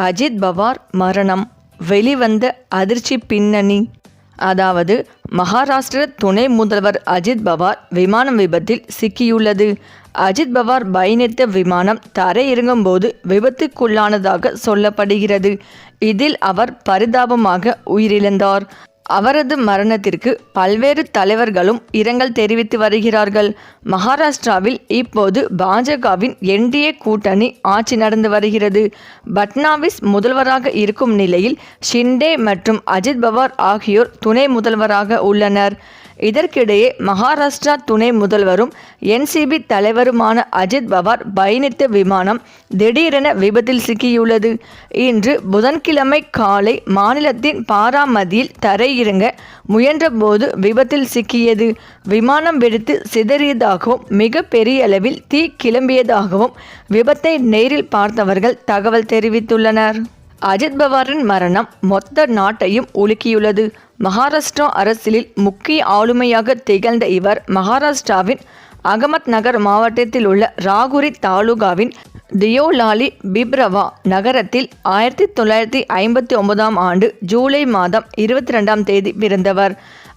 அஜித் பவார் மரணம். வெளிவந்த அதிர்ச்சி பின்னணி. அதாவது மகாராஷ்டிர துணை முதல்வர் அஜித் பவார் விமானம் விபத்தில் சிக்கியுள்ளது. அஜித் பவார் பயணித்த விமானம் தரையிறங்கும் போது விபத்துக்குள்ளானதாக சொல்லப்படுகிறது. இதில் அவர் பரிதாபமாக உயிரிழந்தார். அவரது மரணத்திற்கு பல்வேறு தலைவர்களும் இரங்கல் தெரிவித்து வருகிறார்கள். மகாராஷ்டிராவில் இப்போது பாஜகவின் என்டிஏ கூட்டணி ஆட்சி நடந்து வருகிறது. பட்னாவிஸ் முதல்வராக இருக்கும் நிலையில் ஷிண்டே மற்றும் அஜித் பவார் ஆகியோர் துணை முதல்வராக உள்ளனர். இதற்கிடையே மகாராஷ்டிரா துணை முதல்வரும் என்சிபி தலைவருமான அஜித் பவார் பயணித்த விமானம் திடீரென விபத்தில் சிக்கியுள்ளது. இன்று புதன்கிழமை காலை மாநிலத்தின் பாராமதியில் தரையிறங்க முயன்றபோது விபத்தில் சிக்கியது. விமானம் வெடித்து சிதறியதாகவும் மிக பெரிய அளவில் தீ கிளம்பியதாகவும் விபத்தை நேரில் பார்த்தவர்கள் தகவல் தெரிவித்துள்ளனர். அஜித் பவாரின் மரணம் மொத்த நாட்டையும் உலுக்கியுள்ளது. மகாராஷ்டிரா அரசியலில் முக்கிய ஆளுமையாக திகழ்ந்த இவர் மகாராஷ்டிராவின் அகமத் நகர் மாவட்டத்தில் உள்ள ராகுரி தாலுகாவின் தியோலாலி பிப்ரவா நகரத்தில் ஆயிரத்தி தொள்ளாயிரத்தி ஐம்பத்தி ஒன்பதாம் ஆண்டு ஜூலை மாதம் இருபத்தி ரெண்டாம் தேதி பிறந்தவர்.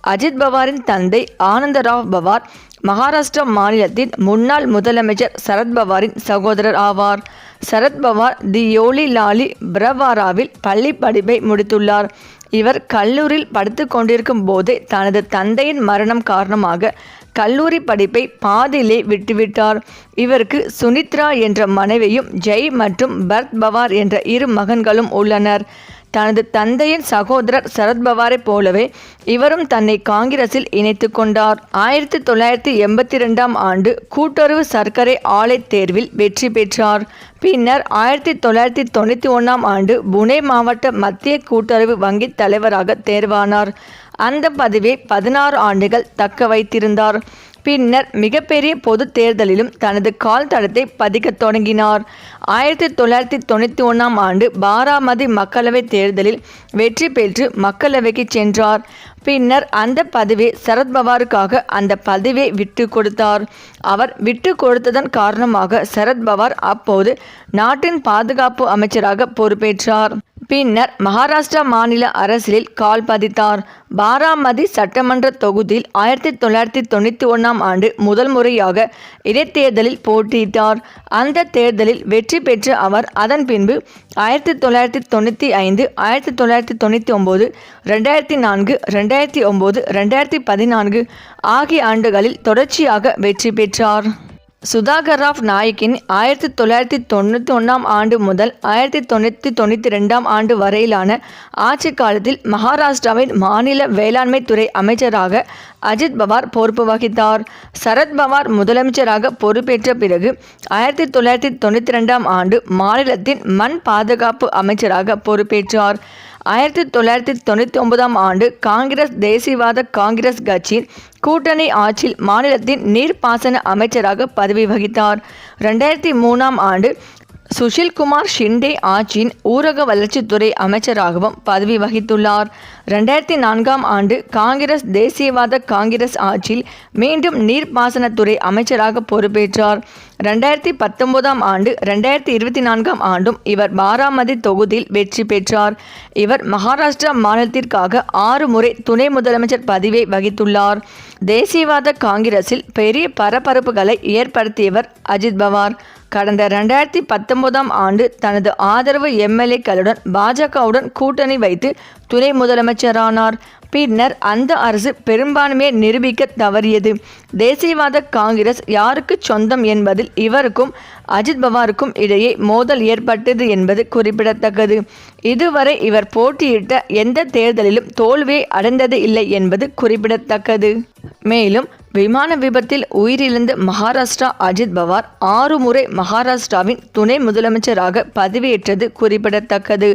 அஜித் பவாரின் தந்தை ஆனந்தராவ் பவார் மகாராஷ்டிரா மாநிலத்தின் முன்னாள் முதலமைச்சர் சரத் பவாரின் சகோதரர் ஆவார். சரத் பவார் தி யோலி லாலி பிரவாராவில் பள்ளி படிப்பை முடித்துள்ளார். இவர் கல்லூரியில் படித்து கொண்டிருக்கும் போதே தனது தந்தையின் மரணம் காரணமாக கல்லூரி படிப்பை பாதியிலே விட்டுவிட்டார். இவருக்கு சுனித்ரா என்ற மனைவியும் ஜெய் மற்றும் பர்த் பவார் என்ற இரு மகன்களும் உள்ளனர். தனது தந்தையின் சகோதரர் சரத்பவாரைப் போலவே இவரும் தன்னை காங்கிரஸில் இணைத்து கொண்டார். ஆயிரத்தி தொள்ளாயிரத்தி எண்பத்தி ரெண்டாம் ஆண்டு கூட்டுறவு சர்க்கரை ஆலை தேர்வில் வெற்றி பெற்றார். பின்னர் ஆயிரத்தி தொள்ளாயிரத்தி தொண்ணூற்றி ஒன்றாம் ஆண்டு புனே மாவட்ட மத்திய கூட்டுறவு வங்கி தலைவராக தேர்வானார். அந்த பதவியை பதினாறு ஆண்டுகள் தக்க வைத்திருந்தார். பின்னர் மிகப்பெரிய பொது தேர்தலிலும் தனது கால் தடத்தை பதிக்கத் தொடங்கினார். ஆயிரத்தி தொள்ளாயிரத்தி தொண்ணூற்றி ஒன்றாம் ஆண்டு பாராமதி மக்களவைத் தேர்தலில் வெற்றி பெற்று மக்களவைக்கு சென்றார். பின்னர் அந்த பதவியை சரத்பவாருக்காக அந்த பதவியை விட்டு கொடுத்தார். அவர் விட்டு கொடுத்ததன் காரணமாக சரத்பவார் அப்போது நாட்டின் பாதுகாப்பு அமைச்சராக பொறுப்பேற்றார். பின்னர் மகாராஷ்டிரா மாநில அரசியலில் கால் பதித்தார். பாராமதி சட்டமன்ற தொகுதியில் ஆயிரத்தி தொள்ளாயிரத்தி தொண்ணூற்றி ஒன்றாம் ஆண்டு முதல் முறையாக இடைத்தேர்தலில் போட்டியிட்டார். அந்த தேர்தலில் வெற்றி பெற்ற அவர் அதன் பின்பு ஆயிரத்தி தொள்ளாயிரத்தி தொண்ணூற்றி ஐந்து ஆயிரத்தி தொள்ளாயிரத்தி தொண்ணூற்றி ஒம்பது ரெண்டாயிரத்தி நான்கு ரெண்டாயிரத்தி ஒம்பது ரெண்டாயிரத்தி பதினான்கு ஆகிய ஆண்டுகளில் தொடர்ச்சியாக வெற்றி பெற்றார். சுதாகர் ராவ் நாயக்கின் ஆயிரத்தி தொள்ளாயிரத்தி தொண்ணூற்றி ஒன்றாம் ஆண்டு முதல் ஆயிரத்தி தொண்ணூற்றி தொண்ணூற்றி ரெண்டாம் ஆண்டு வரையிலான ஆட்சி காலத்தில் மகாராஷ்டிராவின் மாநில வேளாண்மை துறை அமைச்சராக அஜித் பவார் பொறுப்பு வகித்தார். சரத்பவார் முதலமைச்சராக பொறுப்பேற்ற பிறகு ஆயிரத்தி தொள்ளாயிரத்தி தொண்ணூற்றி ரெண்டாம் ஆண்டு மாநிலத்தின் மண் பாதுகாப்பு அமைச்சராக பொறுப்பேற்றார். ஆயிரத்தி தொள்ளாயிரத்தி தொண்ணூற்றி ஒன்பதாம் ஆண்டு காங்கிரஸ் தேசியவாத காங்கிரஸ் கட்சியின் கூட்டணி ஆட்சியில் மாநிலத்தின் நீர்ப்பாசன அமைச்சராக பதவி வகித்தார். ரெண்டாயிரத்தி மூணாம் ஆண்டு சுஷில்குமார் ஷிண்டே ஆட்சியின் ஊரக வளர்ச்சித்துறை அமைச்சராகவும் பதவி வகித்துள்ளார். ரெண்டாயிரத்தி நான்காம் ஆண்டு காங்கிரஸ் தேசியவாத காங்கிரஸ் ஆட்சியில் மீண்டும் நீர்ப்பாசனத்துறை அமைச்சராக பொறுப்பேற்றார். ரெண்டாயிரத்தி பத்தொன்பதாம் ஆண்டு ரெண்டாயிரத்தி இருபத்தி நான்காம் ஆண்டும் இவர் பாராமதி தொகுதியில் வெற்றி பெற்றார். இவர் மகாராஷ்டிரா மாநிலத்திற்காக ஆறு முறை துணை முதலமைச்சர் பதவியை வகித்துள்ளார். தேசியவாத காங்கிரஸில் பெரிய பரபரப்புகளை ஏற்படுத்தியவர் அஜித் பவார். கடந்த ரெண்டாயிரத்தி பத்தொன்பதாம் ஆண்டு தனது ஆதரவு எம்எல்ஏக்களுடன் பாஜகவுடன் கூட்டணி வைத்து துணை முதலமைச்சரானார். பின்னர் அந்த அரசு பெரும்பான்மையை நிரூபிக்க தவறியது. தேசியவாத காங்கிரஸ் யாருக்கு சொந்தம் என்பதில் இவருக்கும் அஜித் பவாருக்கும் இடையே மோதல் ஏற்பட்டது என்பது குறிப்பிடத்தக்கது. இதுவரை இவர் போட்டியிட்ட எந்த தேர்தலிலும் தோல்வியை அடைந்தது இல்லை என்பது குறிப்பிடத்தக்கது. மேலும் விமான விபத்தில் உயிரிழந்த மகாராஷ்டிரா அஜித் பவார் ஆறு முறை மகாராஷ்டிராவின் துணை முதலமைச்சராக பதவியேற்றது குறிப்பிடத்தக்கது.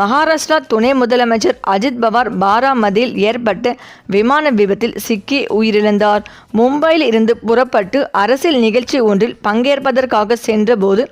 மகாராஷ்டிரா துணை முதலமைச்சர் அஜித் பவார் பாராமதியில் ஏற்பட்ட விமான விபத்தில் சிக்கி உயிரிழந்தார். மும்பையில் இருந்து புறப்பட்டு அரசியல் நிகழ்ச்சி ஒன்றில் பங்கேற்பதற்காக சென்றபோது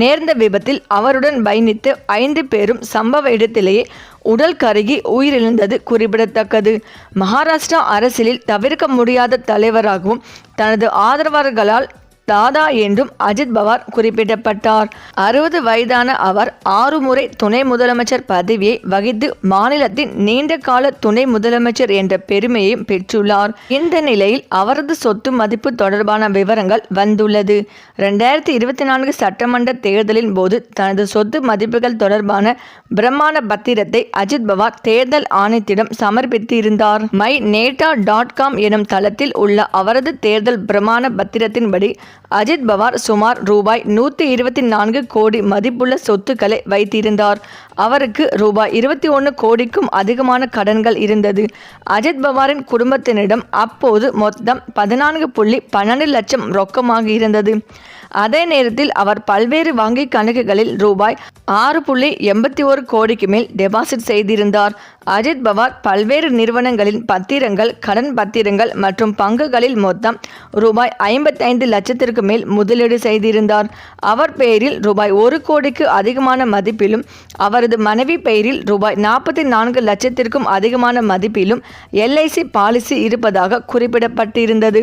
நேர்ந்த விபத்தில் அவருடன் பயணித்த ஐந்து பேரும் சம்பவ இடத்திலேயே உடல் கருகி உயிரிழந்தது குறிப்பிடத்தக்கது. மகாராஷ்டிரா அரசியலில் தவிர்க்க முடியாத தலைவராகவும் தனது ஆதரவாளர்களால் தாதா என்றும் அஜித் பவார் குறிப்பிடப்பட்டார். அறுபது வயதான அவர் ஆறு முறை துணை முதலமைச்சர் பதவியை வகித்து மாநிலத்தின் நீண்ட கால துணை முதலமைச்சர் என்ற பெருமையையும் பெற்றுள்ளார். இந்த நிலையில் அவரது சொத்து மதிப்பு தொடர்பான விவரங்கள் வந்துள்ளது. ரெண்டாயிரத்தி இருபத்தி நான்கு சட்டமன்ற தேர்தலின் போது தனது சொத்து மதிப்புகள் தொடர்பான பிரம்மாண்ட பத்திரத்தை அஜித் பவார் தேர்தல் ஆணையத்திடம் சமர்ப்பித்து இருந்தார் மை நேட்டா டாட் காம் எனும் தளத்தில் உள்ள அவரது தேர்தல் பிரமாண பத்திரத்தின்படி அஜித் பவார் சுமார் ரூபாய் நூற்றி இருபத்தி நான்கு கோடி மதிப்புள்ள சொத்துக்களை வைத்திருந்தார். அவருக்கு ரூபாய் இருபத்தி ஒன்று கோடிக்கும் அதிகமான கடன்கள் இருந்தது. அஜித் பவாரின் குடும்பத்தினரிடம் அப்போது மொத்தம் பதினான்கு புள்ளி பன்னெண்டு லட்சம் ரொக்கமாக இருந்தது. அதே நேரத்தில் அவர் பல்வேறு வங்கி கணக்குகளில் ரூபாய் ஆறு புள்ளி எண்பத்தி ஒரு கோடிக்கு மேல் டெபாசிட் செய்திருந்தார். அஜித் பவார் பல்வேறு நிறுவனங்களின் பத்திரங்கள் கடன் பத்திரங்கள் மற்றும் பங்குகளில் மொத்தம் ரூபாய் ஐம்பத்தைந்து லட்சத்திற்கு மேல் முதலீடு செய்திருந்தார். அவர் பெயரில் ரூபாய் ஒரு கோடிக்கு அதிகமான மதிப்பிலும் அவரது மனைவி பெயரில் ரூபாய் நாற்பத்தி நான்கு லட்சத்திற்கும் அதிகமான மதிப்பிலும் எல்ஐசி பாலிசி இருப்பதாக குறிப்பிடப்பட்டிருந்தது.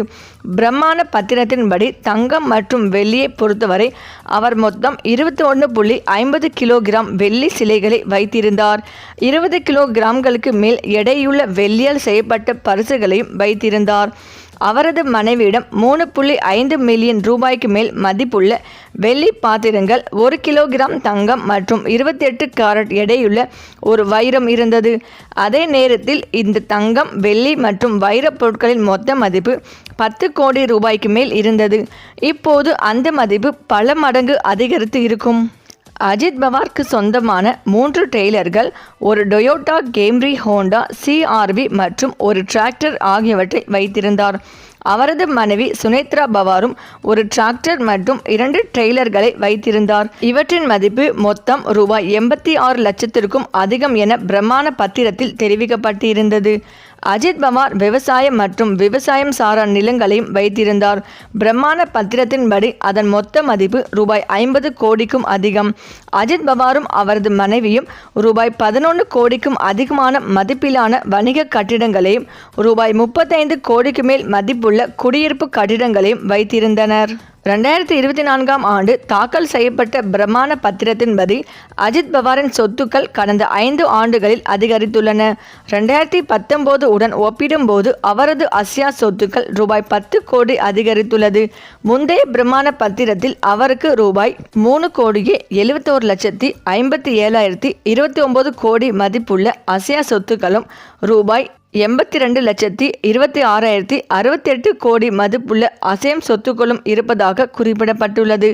பிரம்மாண்ட பத்திரத்தின்படி தங்கம் மற்றும் வெள்ளியை பொறுத்தவரை அவர் மொத்தம் இருபத்தி ஒன்று புள்ளி ஐம்பது கிலோகிராம் வெள்ளி சிலைகளை வைத்திருந்தார். இருபது கிலோகிராம்களுக்கு மேல் எடையுள்ள வெள்ளியால் செய்யப்பட்ட பரிசுகளையும் வைத்திருந்தார். அவரது மனைவியிடம் மூணு புள்ளி ஐந்து மில்லியன் ரூபாய்க்கு மேல் மதிப்புள்ள வெள்ளி பாத்திரங்கள் ஒரு கிலோகிராம் தங்கம் மற்றும் இருபத்தி எட்டு கேரட் எடையுள்ள ஒரு வைரம் இருந்தது. அதே நேரத்தில் இந்த தங்கம் வெள்ளி மற்றும் வைரப் பொருட்களின் மொத்த மதிப்பு பத்து கோடி ரூபாய்க்கு மேல் இருந்தது. இப்போது அந்த மதிப்பு பல மடங்கு அதிகரித்து இருக்கும். அஜித் பவார்க்கு சொந்தமான மூன்று டெய்லர்கள் ஒரு டொயோட்டா கேம்ரி ஹோண்டா சிஆர்வி மற்றும் ஒரு டிராக்டர் ஆகியவற்றை வைத்திருந்தார். அவரது மனைவி சுனேத்ரா பவாரும் ஒரு டிராக்டர் மற்றும் இரண்டு ட்ரெய்லர்களை வைத்திருந்தார். இவற்றின் மதிப்பு மொத்தம் ரூபாய் எண்பத்தி ஆறு லட்சத்திற்கும் அதிகம் என பிரமாண பத்திரத்தில் தெரிவிக்கப்பட்டிருந்தது. அஜித் பவார் விவசாயம் மற்றும் விவசாயம் சாரா நிலங்களையும் வைத்திருந்தார். பிரம்மாண்ட பத்திரத்தின்படி அதன் மொத்த மதிப்பு ரூபாய் ஐம்பது கோடிக்கும் அதிகம். அஜித் பவாரும் அவரது மனைவியும் ரூபாய் பதினொன்று கோடிக்கும் அதிகமான மதிப்பிலான வணிக கட்டிடங்களையும் ரூபாய் முப்பத்தைந்து கோடிக்கு மேல் மதிப்புள்ள குடியிருப்பு கட்டிடங்களையும் வைத்திருந்தனர். ரெண்டாயிரத்தி இருபத்தி நான்காம் ஆண்டு தாக்கல் செய்யப்பட்ட பிரமாண பத்திரத்தின்படி அஜித் பவாரின் சொத்துக்கள் கடந்த ஐந்து ஆண்டுகளில் அதிகரித்துள்ளன. ரெண்டாயிரத்தி பத்தொம்போது உடன் ஒப்பிடும்போது அவரது அசியா சொத்துக்கள் ரூபாய் பத்து கோடி அதிகரித்துள்ளது. முந்தைய பிரமாண பத்திரத்தில் அவருக்கு ரூபாய் மூணு கோடியே எழுபத்தோரு லட்சத்தி ஐம்பத்தி ஏழாயிரத்தி இருபத்தி ஒம்பது கோடி மதிப்புள்ள அசியா சொத்துக்களும் ரூபாய் எண்பத்தி ரெண்டு லட்சத்தி இருபத்தி ஆறாயிரத்தி அறுபத்தி எட்டு கோடி மதிப்புள்ள அசைம் சொத்துக்களும் இருப்பதாக குறிப்பிடப்பட்டுள்ளது.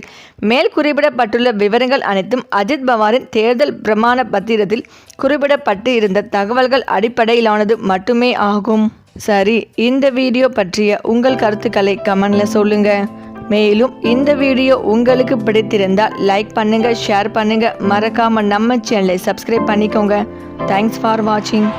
மேல் குறிப்பிடப்பட்டுள்ள விவரங்கள் அனைத்தும் அஜித் பவாரின் தேர்தல் பிரமாண பத்திரத்தில் குறிப்பிடப்பட்டு இருந்த தகவல்கள் அடிப்படையிலானது மட்டுமே ஆகும். சரி இந்த வீடியோ பற்றிய உங்கள் கருத்துக்களை கமெண்ட்ல சொல்லுங்க. மேலும் இந்த வீடியோ உங்களுக்கு பிடித்திருந்தால் லைக் பண்ணுங்க ஷேர் பண்ணுங்க. மறக்காம நம்ம சேனலை சப்ஸ்கிரைப் பண்ணிக்கோங்க. தேங்க்ஸ் ஃபார் வாட்சிங்